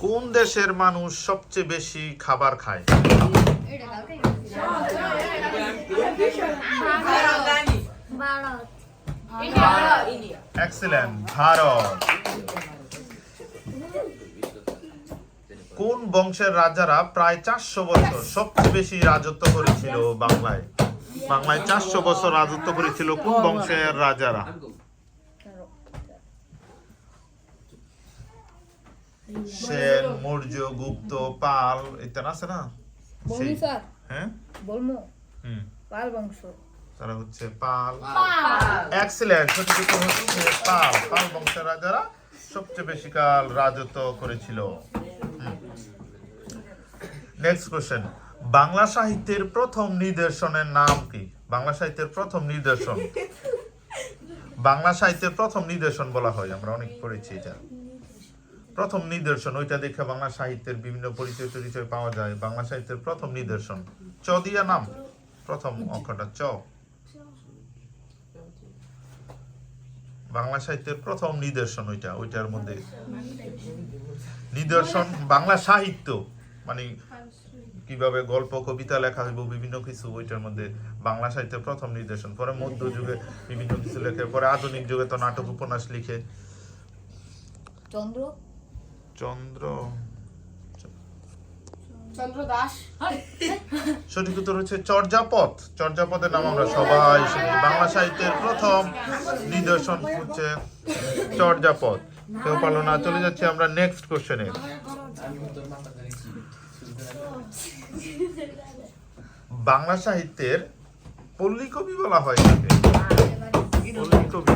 কোন দেশের মানুষ সবচেয়ে বেশি খাবার খায়? ভারত। কোন বংশের রাজারা প্রায় চারশো বছর সবচেয়ে বেশি রাজত্ব করেছিল বাংলায়? বাংলায় চারশো বছর রাজত্ব করেছিল কোন বংশের রাজারা? সেন মৌর্য গুপ্ত পাল ইত্যাদি আছে না? সেই- হ্যাঁ? বলব হুম। পাল বংশ। তারা হচ্ছে পাল। এক্সিলেন্ট সঠিক উত্তর হচ্ছে পাল। পাল বংশের রাজারা সবচেয়ে বেশি কাল রাজত্ব করেছিল। নেক্সট কোশ্চেন বাংলা সাহিত্যের প্রথম নিদর্শনের নাম কি? বাংলা সাহিত্যের প্রথম নিদর্শন। বাংলা সাহিত্যের প্রথম নিদর্শন বলা হয় আমরা অনেক পড়েছি এটা। প্রথম নিদর্শন, ওইটা দেখে বাংলা সাহিত্যের বিভিন্ন পরিচয় টরিচয় পাওয়া যায়। বাংলা সাহিত্যের প্রথম নিদর্শন, চ দিয়া নাম। প্রথম অক্ষরটা চ। বাংলা সাহিত্যের প্রথম নিদর্শন ওইটা, ওইটার মধ্যে। নিদর্শন বাংলা সাহিত্য মানে কীভাবে গল্প, কবিতা লেখা হইব, বিভিন্ন কিছু, ওইটার মধ্যে বাংলা সাহিত্যের প্রথম নিদর্শন। পরে মধ্যযুগে বিভিন্ন কিছু লেখে, পরে আধুনিক যুগে তো নাটক, উপন্যাস লিখে। চন্দ্র? চন্দ্র। চন্দ্র দাস। সঠিক উত্তর হচ্ছে চর্যাপদ। চর্যাপদের নাম আমরা সবাই শুনি। বাংলা সাহিত্যের প্রথম নিদর্শন হচ্ছে চর্যাপদ। কেউ পারল না চলে যাচ্ছে আমরা নেক্সট কোশ্চেনে বাংলা সাহিত্যের পল্লী কবি বলা হয় কাকে পল্লী কবি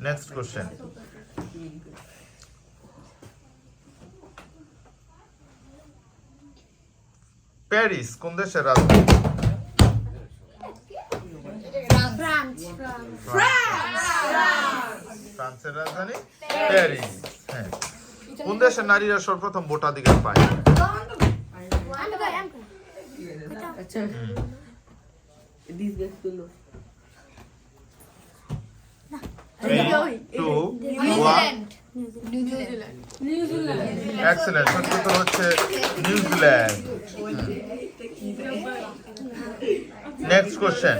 নেক্সট কোশ্চেন প্যারিস কোন দেশের রাজধানী? ফ্রান্সের রাজধানী? প্যারিস হ্যাঁ। কোন দেশের নারীরা সর্বপ্রথম ভোটাধিকার পায়? এক্সেলেন্ট হচ্ছে New Zealand next question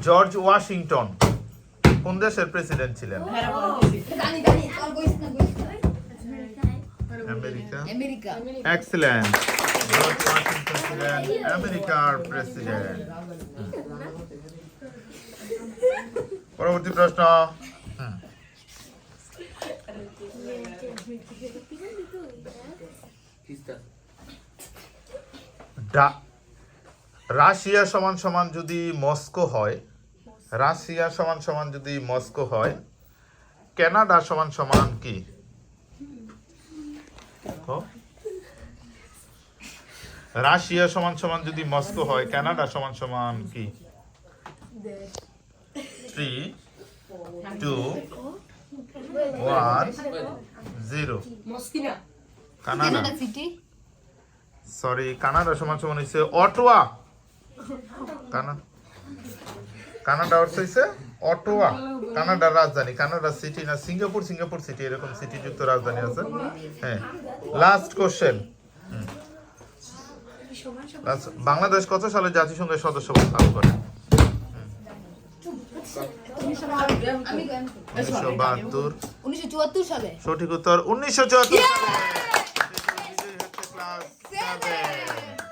George Washington কোন দেশের প্রেসিডেন্ট ছিলেন? America? America. Excellent George Washington ছিলেন আমেরিকার প্রেসিডেন্ট পরবর্তী প্রশ্ন। ডা- রাশিয়া সমান সমান যদি মস্কো হয় রাশিয়া সমান সমান যদি মস্কো হয় কানাডা সমান সমান কি? রাশিয়া সমান সমান যদি মস্কো হয় কানাডা সমান সমান কি? Three two one zero Canada. City sorry Canada সমান সমান হইছে অটোয়া কানা কানাডা অর্থ হয়েছে অটোয়া কানাডার রাজধানী কানাডা সিটি না সিঙ্গাপুর সিঙ্গাপুর সিটি এরকম সিটি যুক্ত রাজধানী আছে। হ্যাঁ লাস্ট কোশ্চেন বাংলাদেশ কত সালে জাতিসংঘের সদস্য পদ লাভ করে সঠিক উত্তর উনিশশো চুয়াত্তর। সালে